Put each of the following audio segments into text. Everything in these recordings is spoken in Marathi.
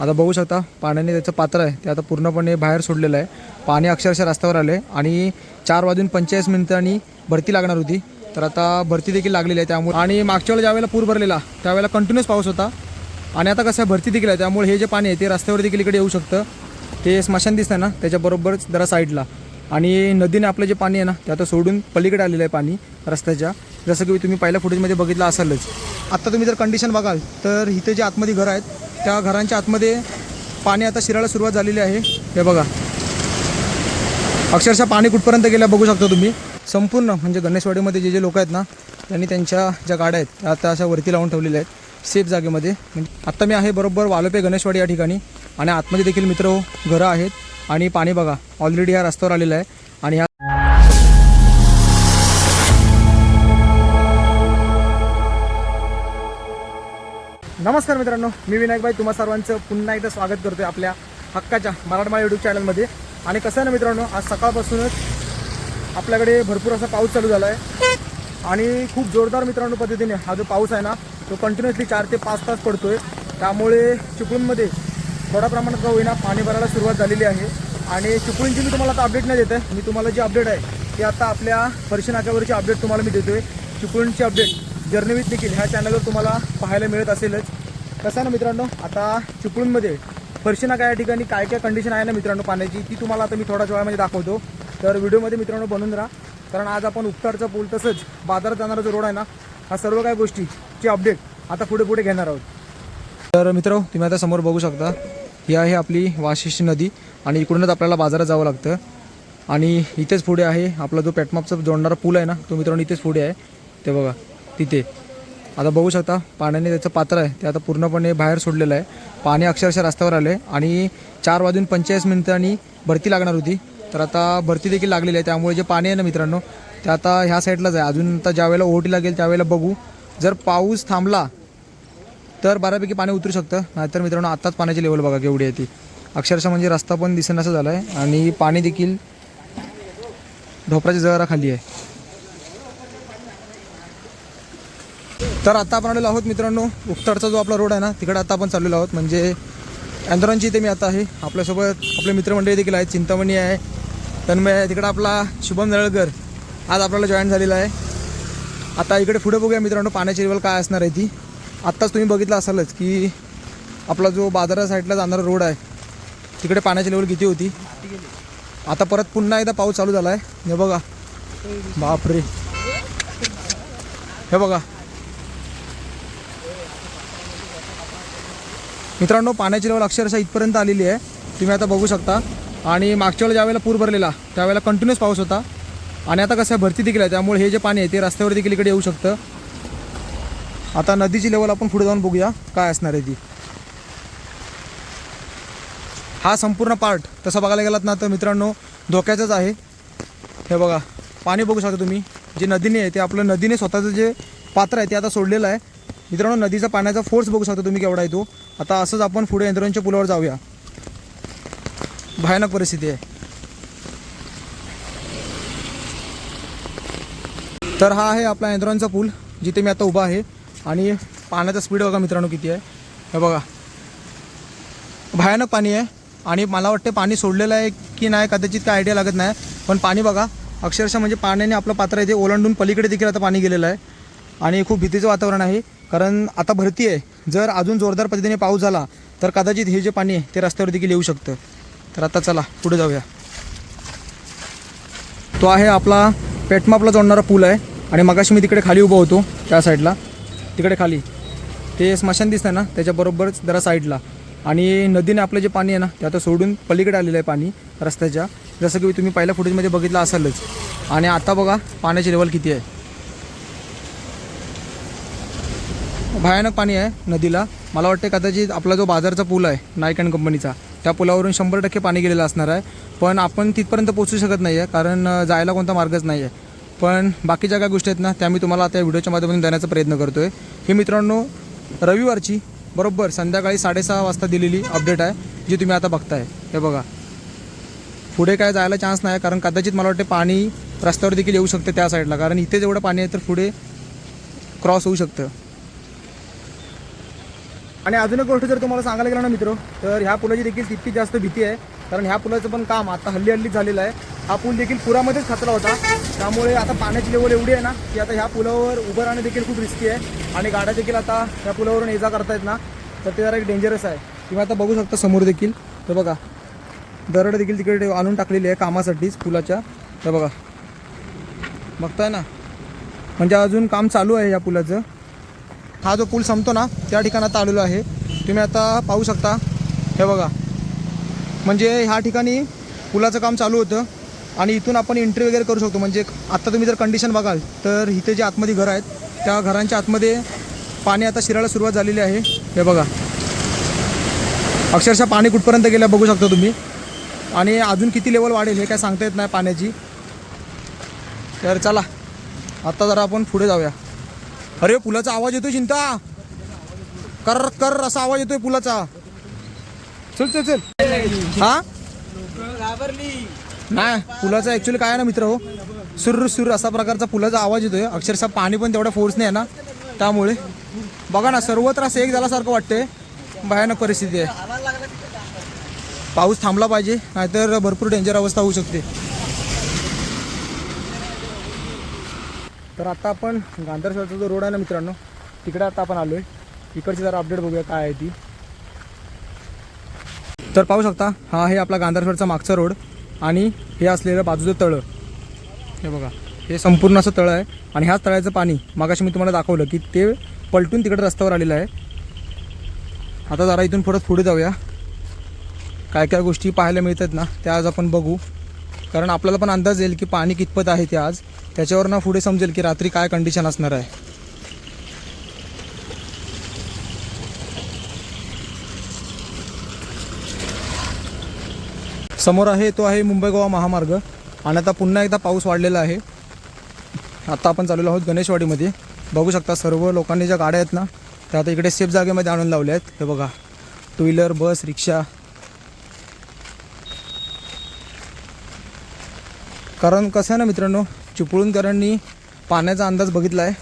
आता बघू शकता पाण्याने त्याचं पात्र आहे. ते आता पूर्णपणे बाहेर सोडलेलं आहे. पाणी अक्षरशः रस्त्यावर आलं आहे आणि चार वाजून पंचेचाळीस मिनिटांनी भरती लागणार होती. तर आता भरती देखील लागलेली आहे त्यामुळे आणि मागच्या वेळेला ज्यावेळेला पूर भरलेला त्यावेळेला कंटिन्यूस पाऊस होता. आणि आता कसं आहे भरती देखील आहे. त्यामुळे हे जे पाणी आहे ते रस्त्यावर देखील इकडे येऊ शकतं. ते स्मशान दिसतं ना त्याच्याबरोबरच जरा साईडला. आणि नदीने आपलं जे पाणी आहे ना ते आता सोडून पलीकडे आलेलं आहे पाणी रस्त्याच्या. जसं की तुम्ही पहिल्या फुटेजमध्ये बघितलं असालच. आत्ता तुम्ही जर कंडिशन बघाल तर इथे जे आतमध्ये घरं आहेत त्या घरांच्या आतमध्ये पाणी आता शिरायला सुरुवात झालेली आहे. हे बघा. अक्षरशः पाणी कुठपर्यंत गेलं बघू शकता तुम्ही. संपूर्ण म्हणजे गणेशवाडीमध्ये जे जे लोक आहेत ना त्यांनी त्यांच्या ज्या गाड्या आहेत त्या आता अशा वरती लावून ठेवलेल्या आहेत. सेफ जागेमध्ये. म्हणजे आत्ता मी आहे बरोबर वालोपे गणेशवाडी या ठिकाणी. आणि आतमध्ये देखील मित्र हो, घरं आहेत. आणि पाणी बघा ऑलरेडी या रस्त्यावर आलेलं आहे. आणि ह्या नमस्कार मित्रांनो मी विनायक भाई तुम्हा सर्वांचं पुन्हा एकदा स्वागत करतोय आपल्या हक्काच्या मराठमाळा यूट्यूब चॅनलमध्ये आणि कसं आहे ना मित्रांनो आज सकाळपासूनच आपल्याकडे भरपूर असा पाऊस चालू झाला आहे आणि खूप जोरदार मित्रांनो पद्धतीने हा जो पाऊस आहे ना तो कंटिन्युअसली चार ते पाच तास पडतोय. त्यामुळे चिपळूणमध्ये थोड्या प्रमाणात का होईना पाणी भरायला सुरुवात झालेली आहे. आणि चिपळूणची मी तुम्हाला आता अपडेट नाही देत आहे. मी तुम्हाला जी अपडेट आहे ती आता आपल्या फरशी नाक्यावरची अपडेट तुम्हाला मी देतोय. चिपळूणची अपडेट जर्नी देखील ह्या चॅनलवर तुम्हाला पाहायला मिळत असेलच. कसं आहे ना मित्रांनो आता चिपळूणमध्ये फरशीना नाका या ठिकाणी काय काय कंडिशन आहे ना मित्रांनो पाण्याची ती तुम्हाला आता मी थोड्याच वेळामध्ये दाखवतो. तर व्हिडिओमध्ये मित्रांनो बनून राहा. कारण आज आपण उपकारचा पूल तसंच बाजारात जाणारा जो रोड आहे ना हा सर्व काही गोष्टीची अपडेट आता पुढे पुढे घेणार आहोत. तर मित्र तुम्ही आता समोर बघू शकता ही आहे आपली वाशिष्ठी नदी आणि इकडूनच आपल्याला बाजारात जावं लागतं. आणि इथेच पुढे आहे आपला जो पेटमापचा जोडणारा पूल आहे ना तो मित्रांनो इथेच पुढे आहे. ते बघा. तिथे. आता बघू शकता पाण्याने त्याचं पात्र आहे. ते आता पूर्णपणे बाहेर सोडलेलं आहे. पाणी अक्षरशः रस्त्यावर आलं आहे आणि चार वाजून पंचेचाळीस मिनिटांनी भरती लागणार होती. तर आता भरती देखील लागलेली आहे. त्यामुळे जे पाणी आहे ना मित्रांनो ते आता ह्या साईडलाच आहे. अजून आता ज्यावेळेला ओहोटी लागेल त्यावेळेला बघू. जर पाऊस थांबला तर बऱ्यापैकी पाणी उतरू शकतं. नाहीतर मित्रांनो आत्ताच पाण्याची लेवल बघा केवढी आहे ती. अक्षरशः म्हणजे रस्ता पण दिसेनासा झाला आहे आणि पाणी देखील ढोपराच्या जरा खाली आहे. तर आता आपण आलेलो आहोत मित्रांनो. उपतडचा जो आपला रोड आहे ना तिकडे आता आपण चाललेलो आहोत. म्हणजे अँदोरांची इथे मी आता आहे. आपल्यासोबत आपले मित्रमंडळी देखील आहेत. चिंतामणी आहे तन्मय आहे. तिकडं आपला शुभम नळकर आज आपल्याला जॉईन झालेला आहे. आता इकडे पुढे बघूया मित्रांनो पाण्याची लेवल काय असणार आहे ती. आत्ताच तुम्ही बघितलं असालच की आपला जो बाजारा साईडला जाणारा रोड आहे तिकडे पाण्याची लेवल किती होती? आता परत पुन्हा एकदा पाऊस चालू झाला आहे हे बघा. बापरे. हे बघा. मित्रांनो पाण्याची लेवल अक्षरशः इथपर्यंत आलेली आहे. तुम्ही आता बघू शकता. आणि मागच्या वेळेला ज्यावेळेला पूर भरलेला त्यावेळेला कंटिन्युअस पाऊस होता. आणि आता कसं आहे भरती देखील आहे. त्यामुळे हे जे पाणी आहे ते रस्त्यावर देखील इकडे येऊ शकतं. आता नदीची लेवल आपण पुढे जाऊन बघूया काय असणार आहे ती. हा संपूर्ण पार्ट तसं बघायला गेलात ना तर मित्रांनो धोक्याचाच आहे. हे बघा पाणी बघू शकता तुम्ही. जे नदीने आहे ते आपलं नदीने स्वतःचं जे पात्र आहे ते आता सोडलेलं आहे. मित्रांनो नदीचा पाण्याचा फोर्स बघू शकता तुम्ही केवढा आहे तो. आता असंच आपण पुढे यंत्रणच्या पुलावर जाऊया. भयानक परिस्थिती आहे. तर हा आहे आपला यंत्रणचा पूल जिथे मी आता उभा आहे. आणि पाण्याचा स्पीड बघा मित्रांनो किती आहे. हे बघा. भयानक पाणी आहे. आणि मला वाटते पाणी सोडलेलं आहे की नाही कदाचित काय आयडिया लागत नाही. पण पाणी बघा. अक्षरशः म्हणजे पाण्याने आपलं पात्र येते ओलांडून पलीकडे देखील आता पाणी गेलेलं आहे. आणि खूप भीतीचं वातावरण आहे. कारण आता भरती आहे. जर अजून जोरदार पद्धतीने पाऊस झाला तर कदाचित हे जे पाणी आहे ते रस्त्यावर देखील येऊ शकतं. तर आता चला पुढे जाऊया. तो आहे आपला पेटमापला जोडणारा पूल आहे. आणि मगाशी मी तिकडे खाली उभा होतो त्या साईडला. तिकडे खाली. ते स्मशान दिसतं ना त्याच्याबरोबरच जरा साईडला. आणि नदीने आपलं जे पाणी आहे ना ते आता सोडून पलीकडे आलेलं आहे पाणी रस्त्याच्या. जसं की तुम्ही पहिल्या फुटेजमध्ये बघितलं असालच. आणि आता बघा पाण्याची लेवल किती आहे. भयानक पाणी आहे नदीला. मला वाटते कदाचित आपला जो बाजारचा पूल आहे नाईक अँड कंपनीचा त्या पुलावरून शंभर टक्के पाणी गेलेलं असणार आहे. पण आपण तिथपर्यंत पोचू शकत नाही आहे कारण जायला कोणता मार्गच नाही आहे पण बाकीच्या काय गोष्टी आहेत ना त्या मी तुम्हाला आता या व्हिडिओच्या माध्यमातून देण्याचा प्रयत्न करतो आहे ही मित्रांनो रविवारची बरोबर संध्याकाळी साडेसहा वाजता दिलेली अपडेट आहे जी तुम्ही आता बघताय. हे बघा. पुढे काय जायला चान्स नाही कारण कदाचित मला वाटते पाणी रस्त्यावर देखील येऊ शकते त्या साईडला कारण इथे जेवढं पाणी आहे तर पुढे क्रॉस होऊ शकतं. आणि अजून एक गोष्ट जर तुम्हाला सांगायला गेलं ना मित्र तर ह्या पुलाची देखील तितकी जास्त भीती आहे. कारण ह्या पुलाचं पण काम आता हल्ली हल्ली झालेलं आहे. हा पूल देखील पुरामध्येच खचला होता. त्यामुळे आता पाण्याची लेवल एवढी आहे ना की आता ह्या पुलावर उभं राहणं देखील खूप रिस्की आहे. आणि गाड्या देखील आता ह्या पुलावरून ये जा करतायत ना तर ते जरा एक डेंजरस आहे. किंवा आता बघू शकता समोर देखील. तर बघा दरड देखील तिकडे आणून टाकलेली आहे कामासाठीच पुलाच्या. तर बघा बघताय ना? म्हणजे अजून काम चालू आहे या पुलाचं. हा जो पूल संपतो ना त्या ठिकाणात आलेलो आहे. तुम्ही आता पाहू शकता. हे बघा. म्हणजे ह्या ठिकाणी पुलाचं काम चालू होतं आणि इथून आपण एंट्री वगैरे करू शकतो. म्हणजे आत्ता तुम्ही जर कंडिशन बघाल तर इथे जे आतमध्ये घरं आहेत त्या घरांच्या आतमध्ये पाणी आता शिरायला सुरुवात झालेली आहे. हे बघा. अक्षरशः पाणी कुठपर्यंत गेलं बघू शकता तुम्ही. आणि अजून किती लेवल वाढेल हे काय सांगता येत नाही पाण्याची. तर चला. आता जरा आपण पुढे जाऊया. अरे पुलाचा आवाज येतोय चिंता. कर कर असा आवाज येतोय पुलाचा. चल चल चल. हा? नाही पुलाचा ॲक्च्युली काय आहे ना मित्र हो? सुर सुर असा प्रकारचा पुलाचा आवाज येतोय. अक्षरशः पाणी पण तेवढ्या फोर्सने आहे ना त्यामुळे. बघा ना सर्वत्र असं एक झाल्यासारखं वाटतंय. भयानक परिस्थिती आहे. पाऊस थांबला पाहिजे नाहीतर भरपूर डेंजर अवस्था होऊ शकते. तर आता आपण गांधरश्वरचा जो रोड आहे ना मित्रांनो तिकडे आता आपण आलो आहे इकडची जरा अपडेट बघूया काय आहे ती. तर पाहू शकता हा आहे आपला गांधारश्वरचा मागचा रोड आणि हे असलेलं बाजूचं तळं. हे बघा हे संपूर्ण असं तळं आहे आणि ह्याच तळ्याचं पाणी मागाशी मी तुम्हाला दाखवलं की ते पलटून तिकडे रस्त्यावर आलेलं आहे. आता जरा इथून थोडं पुढे जाऊया. काय काय गोष्टी पाहायला मिळतात ना त्या आज आपण बघू. कारण आपल्याला पण अंदाज येईल की पाणी कितपत आहे ते आज. त्याच्यावर ना पुढे समजेल की रात्री काय कंडिशन असणार आहे. समोर आहे तो आहे मुंबई गोवा महामार्ग. आणि आता पुन्हा एकदा पाऊस वाढलेला आहे. आता आपण चाललेलो आहोत गणेशवाडीमध्ये. बघू शकता सर्व लोकांनी ज्या गाड्या आहेत ना त्या आता इकडे सेफ जागेमध्ये आणून लावल्या आहेत. हे बघा टू व्हीलर बस रिक्षा कारण कसं आहे ना मित्रांनो चिपळूणकरांनी पाण्याचा अंदाज बघितला आहे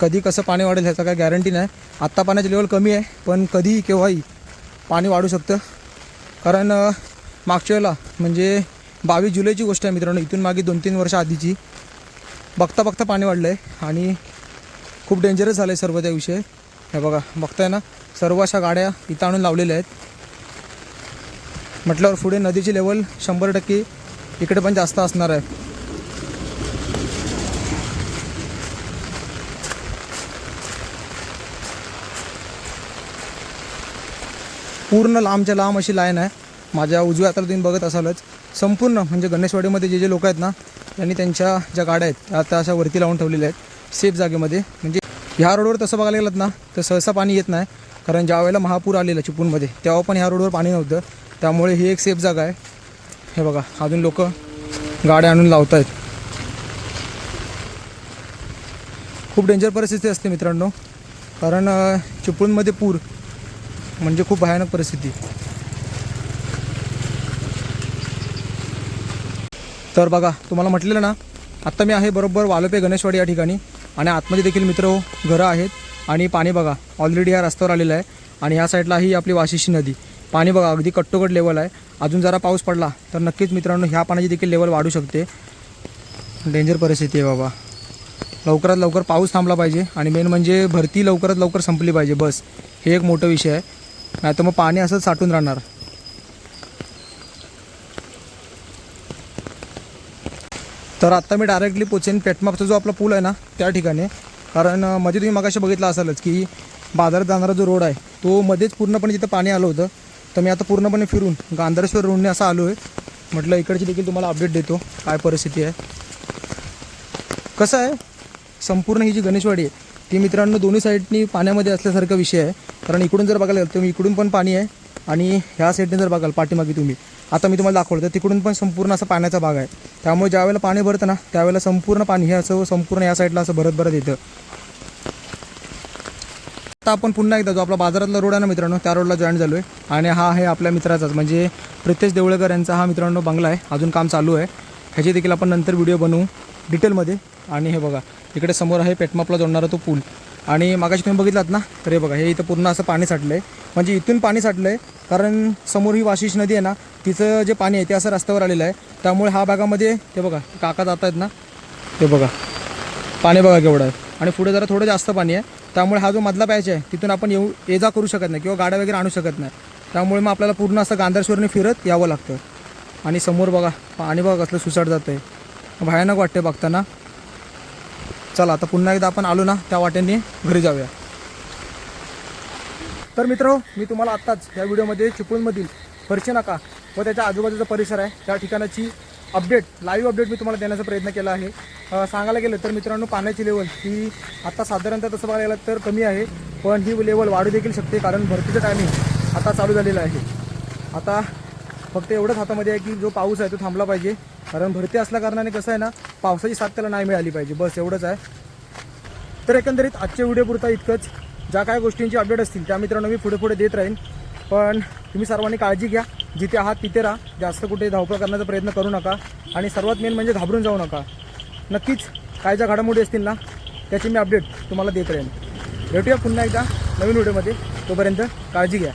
कधी कसं पाणी वाढेल ह्याचा काय गॅरंटी नाही. आत्ता पाण्याची लेवल कमी आहे पण कधीही केव्हाही पाणी वाढू शकतं. कारण मागच्या वेळेला म्हणजे बावीस जुलैची गोष्ट आहे मित्रांनो इथून मागे दोन तीन वर्ष आधीची. बघता बघता पाणी वाढलं आहे आणि खूप डेंजरस झालं आहे सर्व त्या विषय. हे बघा बघताय ना सर्व अशा गाड्या इथं आणून लावलेल्या आहेत. म्हटल्यावर पुढे नदीची लेवल शंभर टक्के इकडे पण जास्त असणार आहे. पूर्ण लांबच्या लांब अशी लाईन आहे. माझ्या उजव्या हाताला तुम्ही बघत असालच. संपूर्ण म्हणजे गणेशवाडीमध्ये जे जे लोक आहेत ना त्यांनी त्यांच्या ज्या गाड्या आहेत त्या आता अशा वरती लावून ठेवलेल्या आहेत. सेफ जागेमध्ये. म्हणजे ह्या रोडवर तसं बघायला गेलं ना तर सहसा पाणी येत नाही. कारण ज्या वेळेला महापूर आलेला चिपळूणमध्ये तेव्हा पण ह्या रोडवर पाणी नव्हतं. त्यामुळे ही एक सेफ जागा आहे. हे बघा अजून लोक गाड्या आणून लावत आहेत खूप डेंजर परिस्थिती असते मित्रांनो. कारण चिपळूणमध्ये पूर म्हणजे खूप भयानक परिस्थिती. तर बघा तुम्हाला म्हटलेलं ना आत्ता मी आहे बरोबर वालोपे गणेशवाडी या ठिकाणी. आणि आतमध्ये देखील मित्र हो, घरं आहेत. आणि पाणी बघा ऑलरेडी या रस्त्यावर आलेलं आहे. आणि ह्या साईडला ही आपली वाशिशी नदी. पाणी बघा अगदी कट्टोकट लेवल आहे. अजून जरा पाऊस पडला तर नक्कीच मित्रांनो ह्या पाण्याची देखील लेवल वाढू शकते. डेंजर परिस्थिती आहे बाबा. लवकरात लवकर पाऊस थांबला पाहिजे आणि मेन म्हणजे भरती लवकरात लवकर संपली पाहिजे बस. हे एक मोठं विषय आहे. नाही तर मग पाणी असंच साठून राहणार. तर आत्ता मी डायरेक्टली पोचेन. पेटमापचा जो आपला पूल आहे ना त्या ठिकाणी. कारण मध्ये तुम्ही मगाशी बघितलं असालच की बाजारात जाणारा जो रोड आहे तो मध्येच पूर्णपणे जिथं पाणी आलं होतं. तर मी आता पूर्णपणे फिरून गांधारेश्वर रोडने असं आलो आहे म्हटलं इकडची देखील तुम्हाला अपडेट देतो काय परिस्थिती आहे. कसं आहे? संपूर्ण ही जी गणेशवाडी आहे ती मित्रांनो दोन्ही साईडनी पाण्यामध्ये असल्यासारखा विषय आहे. कारण इकडून जर बघायला गेलं तर इकडून पण पाणी आहे आणि ह्या साईडने जर बघाल पाठीमागे तुम्ही आता मी तुम्हाला दाखवलं तर तिकडून पण संपूर्ण असा पाण्याचा भाग आहे. त्यामुळे ज्यावेळेला पाणी भरतं ना त्यावेळेला संपूर्ण पाणी हे असं संपूर्ण या साईडला असं भरत भरत येतं. आता आपण पुन्हा एकदा जो आपला बाजारातला रोड आहे ना मित्रांनो त्या रोडला जॉईन झालो आहे आणि हा आहे आपल्या मित्राचाच म्हणजे प्रितेश देवळेकर यांचा हा मित्रांनो बंगला आहे. अजून काम चालू आहे. ह्याची देखील आपण नंतर व्हिडिओ बनवू डिटेलमध्ये आणि हे बघा इकडे समोर आहे पेटमापला जोडणारा तो पूल. आणि मागाशी तुम्ही बघितलात ना? तर हे बघा हे इथं पूर्ण असं पाणी साठलं आहे म्हणजे इथून पाणी साठलं आहे कारण समोर ही वाशिष नदी आहे ना तिचं जे पाणी आहे ते असं रस्त्यावर आलेलं आहे. त्यामुळे हा भागामध्ये ते बघा काका जात आहेत ना? ते बघा पाणी बघा केवढं आहे. आणि पुढे जरा थोडं जास्त पाणी आहे. त्यामुळे हा जो मधला पॅच आहे तिथून आपण येऊ ये जा करू शकत नाही किंवा गाड्या वगैरे आणू शकत नाही. त्यामुळे मग आपल्याला पूर्ण असं गांधारश्वरने फिरत यावं लागतं. आणि समोर बघा पाणी बघा कसलं सुसाट जातं आहे भयानक वाटते बघताना. चला आता पुन्हा एकदा आपण आलो ना त्या वाटेने घरी जाऊया. तर मित्र हो, मी तुम्हाला आत्ताच या व्हिडिओमध्ये चिपळूणमधील फरशी नाका व त्याच्या आजूबाजूचा परिसर आहे. त्या ठिकाणाची अपडेट लाईव्ह अपडेट मी तुम्हाला देण्याचा प्रयत्न केला आहे. सांगायला गेलं तर मित्रांनो पाण्याची लेवल ही आता साधारणतः तसं बघायला गेलं तर कमी आहे पण ही लेवल वाढू देखील शकते कारण भरतीचं टायमिंग आता चालू झालेलं आहे. आता फक्त एवढंच हातामध्ये आहे की जो पाऊस आहे तो थांबला पाहिजे कारण भरती असल्या कारणाने कसं आहे ना पावसाची साथ त्याला नाही मिळाली पाहिजे. बस एवढंच आहे. तर एकंदरीत आजच्या व्हिडिओ पुरता इतकंच. ज्या काय गोष्टींची अपडेट असतील त्या मित्रांनो मी पुढे पुढे देत राहीन. पण तुम्ही सर्वांनी काळजी घ्या. जिथे आहात तिथे राहा. जास्त कुठे धावपळ करण्याचा प्रयत्न करू नका. आणि सर्वात मेन म्हणजे घाबरून जाऊ नका. नक्कीच काय ज्या घडामोडी असतील ना त्याची मी अपडेट तुम्हाला देत राहीन. भेटूया पुन्हा एकदा नवीन व्हिडिओमध्ये तोपर्यंत काळजी घ्या.